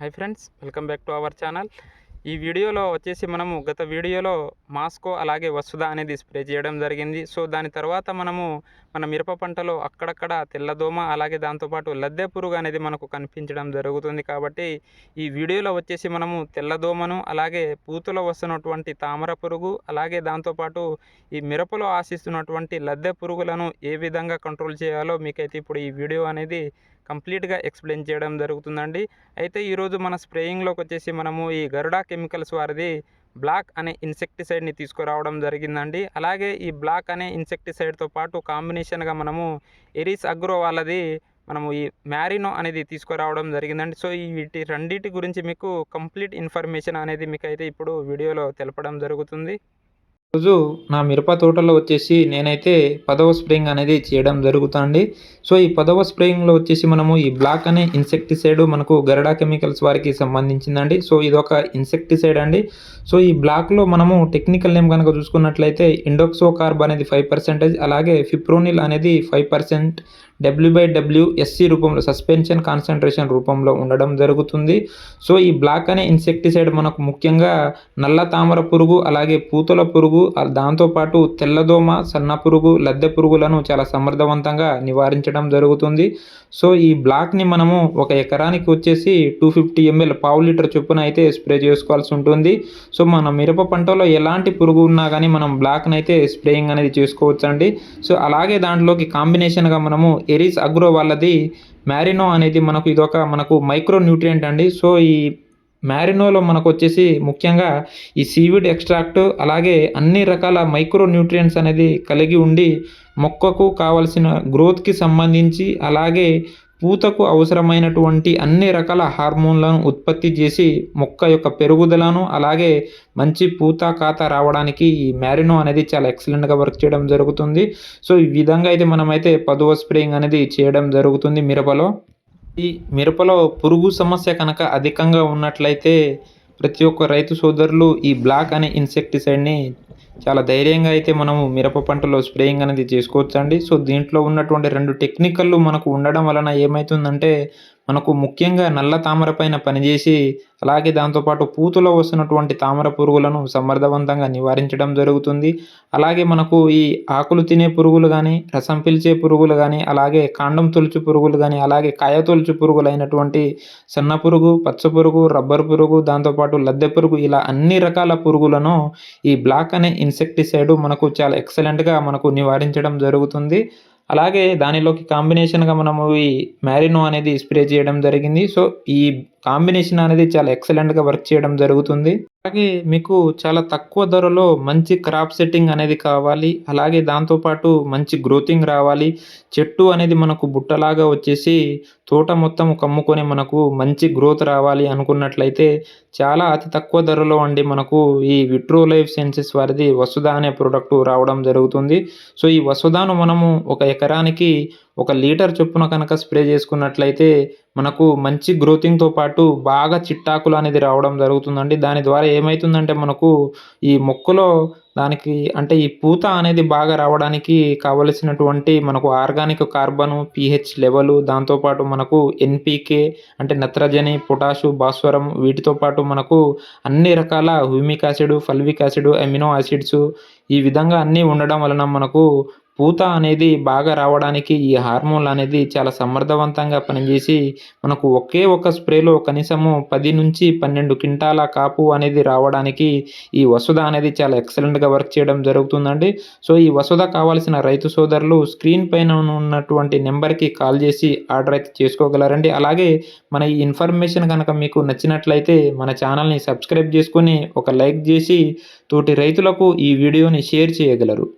Hi friends welcome back to our channel. ఈ వీడియోలో వచ్చేసి మనము గత వీడియోలో మాస్కో అలాగే వసుధ అనేది స్ప్రే చేయడం జరిగింది. సో దాని తర్వాత మనము మన మిరప పంటలో అక్కడక్కడ తెల్లదోమ అలాగే దాంతోపాటు లద్దె పురుగు అనేది మనకు కనిపించడం జరుగుతుంది కాబట్టి ఈ వీడియోలో వచ్చేసి మనము తెల్లదోమను అలాగే పూతలో వస్తున్నటువంటి తామర పురుగు అలాగే దాంతోపాటు ఈ మిరపలో ఆశిస్తున్నటువంటి లద్దె పురుగులను ఏ విధంగా కంట్రోల్ చేయాలో మీకైతే ఇప్పుడు ఈ వీడియో అనేది కంప్లీట్గా ఎక్స్ప్లెయిన్ చేయడం జరుగుతుందండి. అయితే ఈరోజు మన స్ప్రేయింగ్లోకి వచ్చేసి మనము ఈ గరుడా కెమికల్స్ వారిది బ్లాక్ అనే ఇన్సెక్టిసైడ్ని తీసుకురావడం జరిగిందండి. అలాగే ఈ బ్లాక్ అనే ఇన్సెక్టిసైడ్తో పాటు కాంబినేషన్గా మనము ఎరిస్ అగ్రో వాళ్ళది మనము ఈ మ్యారినో అనేది తీసుకురావడం జరిగిందండి. సో ఈ వీటి రెండింటి గురించి మీకు కంప్లీట్ ఇన్ఫర్మేషన్ అనేది మీకు అయితే ఇప్పుడు వీడియోలో తెలపడం జరుగుతుంది. రోజు నా మిరప తోటలో వచ్చేసి నేనైతే పదవ స్ప్రేయింగ్ అనేది చేయడం జరుగుతుంది. సో ఈ పదవ స్ప్రేయింగ్లో వచ్చేసి మనము ఈ బ్లాక్ అనే ఇన్సెక్టిసైడ్ మనకు గరడా కెమికల్స్ వారికి సంబంధించిందండి. సో ఇది ఒక ఇన్సెక్టిసైడ్ అండి. సో ఈ బ్లాక్లో మనము టెక్నికల్ నేమ్ కనుక చూసుకున్నట్లయితే ఇండోక్సో కార్బ్ అనేది ఫైవ్ పర్సెంటేజ్ అలాగే ఫిప్రోనిల్ అనేది five percent W by W SC రూపంలో సస్పెన్షన్ కాన్సన్ట్రేషన్ రూపంలో ఉండడం జరుగుతుంది. సో ఈ బ్లాక్ అనే ఇన్సెక్టిసైడ్ మనకు ముఖ్యంగా నల్ల తామర పురుగు అలాగే పూతల పురుగు దాంతోపాటు తెల్లదోమ సన్న పురుగు లద్దె పురుగులను చాలా సమర్థవంతంగా నివారించడం జరుగుతుంది. సో ఈ బ్లాక్ని మనము ఒక ఎకరానికి వచ్చేసి టూ ఫిఫ్టీ ఎంఎల్ పావు లీటర్ చొప్పున అయితే స్ప్రే చేసుకోవాల్సి ఉంటుంది. సో మన మిరప పంటలో ఎలాంటి పురుగు ఉన్నా కానీ మనం బ్లాక్ని అయితే స్ప్రేయింగ్ అనేది చేసుకోవచ్చు అండి సో అలాగే దాంట్లోకి కాంబినేషన్గా మనము ఎరిస్ అగ్రో వాళ్ళది మ్యారినో అనేది మనకు ఇదొక మనకు మైక్రో న్యూట్రియంట్ అండి. సో ఈ మ్యారినోలో మనకు వచ్చేసి ముఖ్యంగా ఈ సీవిడ్ ఎక్స్ట్రాక్ట్ అలాగే అన్ని రకాల మైక్రో న్యూట్రియంట్స్ అనేది కలిగి ఉండి మొక్కకు కావలసిన గ్రోత్కి సంబంధించి అలాగే పూతకు అవసరమైనటువంటి అన్ని రకాల హార్మోన్లను ఉత్పత్తి చేసి మొక్క యొక్క పెరుగుదలను అలాగే మంచి పూత కాత రావడానికి ఈ మ్యారినో అనేది చాలా ఎక్సలెంట్గా వర్క్ చేయడం జరుగుతుంది. సో ఈ విధంగా అయితే మనమైతే పదువ స్ప్రేయింగ్ అనేది చేయడం జరుగుతుంది మిరపలో. ఈ మిరపలో పురుగు సమస్య కనుక అధికంగా ఉన్నట్లయితే ప్రతి ఒక్క రైతు సోదరులు ఈ బ్లాక్ అనే ఇన్సెక్టిసైడ్ని చాలా ధైర్యంగా అయితే మనము మిరప పంటలో స్ప్రేయింగ్ అనేది చేసుకోవచ్చండి. సో దీంట్లో ఉన్నటువంటి రెండు టెక్నికల్లు మనకు ఉండడం వలన ఏమవుతుందంటే మనకు ముఖ్యంగా నల్ల తామర పైన పనిచేసి అలాగే దాంతోపాటు పూతలో వస్తున్నటువంటి తామర పురుగులను సమర్థవంతంగా నివారించడం జరుగుతుంది. అలాగే మనకు ఈ ఆకులు తినే పురుగులు కానీ రసం పీల్చే పురుగులు కానీ అలాగే కాండం తొలుచు పురుగులు కానీ అలాగే కాయ తొలుచు పురుగులు అయినటువంటి సన్న పురుగు పచ్చ పురుగు రబ్బర్ పురుగు దాంతోపాటు లద్దె పురుగు ఇలా అన్ని రకాల పురుగులను ఈ బ్లాక్ అనే ఇన్సెక్టిసైడ్ మనకు చాలా ఎక్సలెంట్గా మనకు నివారించడం జరుగుతుంది. అలాగే దానిలోకి కాంబినేషన్గా మనము ఈ మ్యారినో అనేది స్ప్రే చేయడం జరిగింది. సో ఈ కాంబినేషన్ అనేది చాలా ఎక్సలెంట్గా వర్క్ చేయడం జరుగుతుంది. అలాగే మీకు చాలా తక్కువ ధరలో మంచి క్రాప్ సెట్టింగ్ అనేది కావాలి. అలాగే దాంతోపాటు మంచి గ్రోతింగ్ రావాలి. చెట్టు అనేది మనకు బుట్టలాగా వచ్చేసి తోట మొత్తం కమ్ముకొని మనకు మంచి గ్రోత్ రావాలి అనుకున్నట్లయితే చాలా అతి తక్కువ ధరలో అండి మనకు ఈ విట్రో లైఫ్ సైన్సెస్ వారిది వసుధ అనే ప్రోడక్ట్ రావడం జరుగుతుంది. సో ఈ వసుధాను మనము ఒక ఎకరానికి ఒక లీటర్ చొప్పున కనుక స్ప్రే చేసుకున్నట్లయితే మనకు మంచి గ్రోతింగ్తో పాటు బాగా చిట్టాకులు అనేది రావడం జరుగుతుందండి. దాని ద్వారా ఏమవుతుందంటే మనకు ఈ మొక్కలో దానికి అంటే ఈ పూత అనేది బాగా రావడానికి కావలసినటువంటి మనకు ఆర్గానిక్ కార్బను పిహెచ్ లెవెలు దాంతోపాటు మనకు ఎన్పికే అంటే నత్రజని పొటాషు భాస్వరం వీటితో పాటు మనకు అన్ని రకాల humic acid fulvic acid amino acids ఈ విధంగా అన్నీ ఉండడం వలన మనకు పూత అనేది బాగా రావడానికి ఈ హార్మోన్లు అనేది చాలా సమర్థవంతంగా పనిచేసి మనకు ఒకే ఒక స్ప్రేలో కనీసము పది నుంచి పన్నెండు క్వింటాల కాపు అనేది రావడానికి ఈ వసుధ అనేది చాలా ఎక్సలెంట్గా వర్క్ చేయడం జరుగుతుందండి. సో ఈ వసుధ కావాల్సిన రైతు సోదరులు స్క్రీన్ పైన ఉన్నటువంటి నెంబర్కి కాల్ చేసి ఆర్డర్ అయితే చేసుకోగలరండి. అలాగే మన ఈ ఇన్ఫర్మేషన్ కనుక మీకు నచ్చినట్లయితే మన ఛానల్ని సబ్స్క్రైబ్ చేసుకొని ఒక లైక్ చేసి తోటి రైతులకు ఈ వీడియోని షేర్ చేయగలరు.